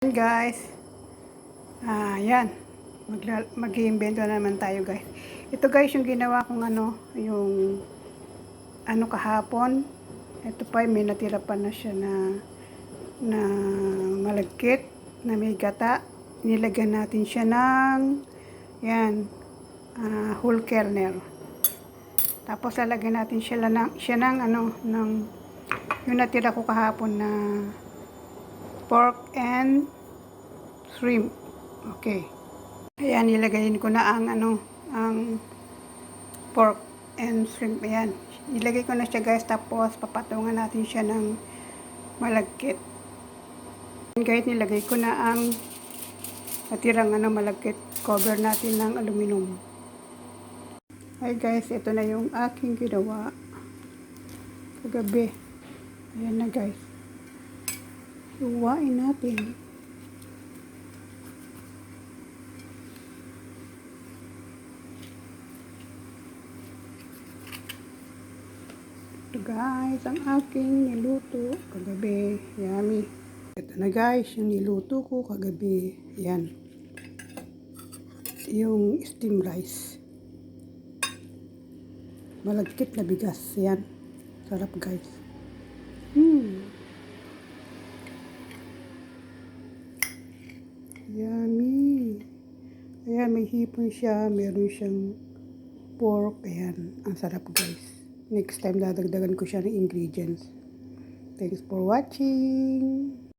Ayan, guys. Ah, yan. Magla- mag-iimbento na naman tayo guys. Ito guys yung ginawa kong ano, yung ano kahapon. Ito pa may natira pa na siya na na malagkit na may gata. Nilagyan natin siya ng yan ah, whole kernel. Tapos lalagyan natin siya ng siya ng ano ng yung natira ko kahapon na pork and shrimp. Okay. Ayan, nilagayin ko na ang ano, ang pork and shrimp. Ayan. Nilagay ko na siya guys, tapos papatungan natin siya ng malagkit. Ayan guys, nilagay ko na ang natirang ano, malagkit. Cover natin ng aluminum. Ay guys, ito na yung aking ginawa kagabi. Ayan na guys. Iwain natin. Ito guys, ang aking niluto kagabi. Yummy. Ito na guys, yung niluto ko kagabi. Yan. Yung steam rice. Malagkit na bigas. Yan. Sarap guys. Hmm. Yummy. Ayan, may hipon siya. Meron siyang pork. Ayan, ang sarap guys. Next time, dadagdagan ko siya ng ingredients. Thanks for watching.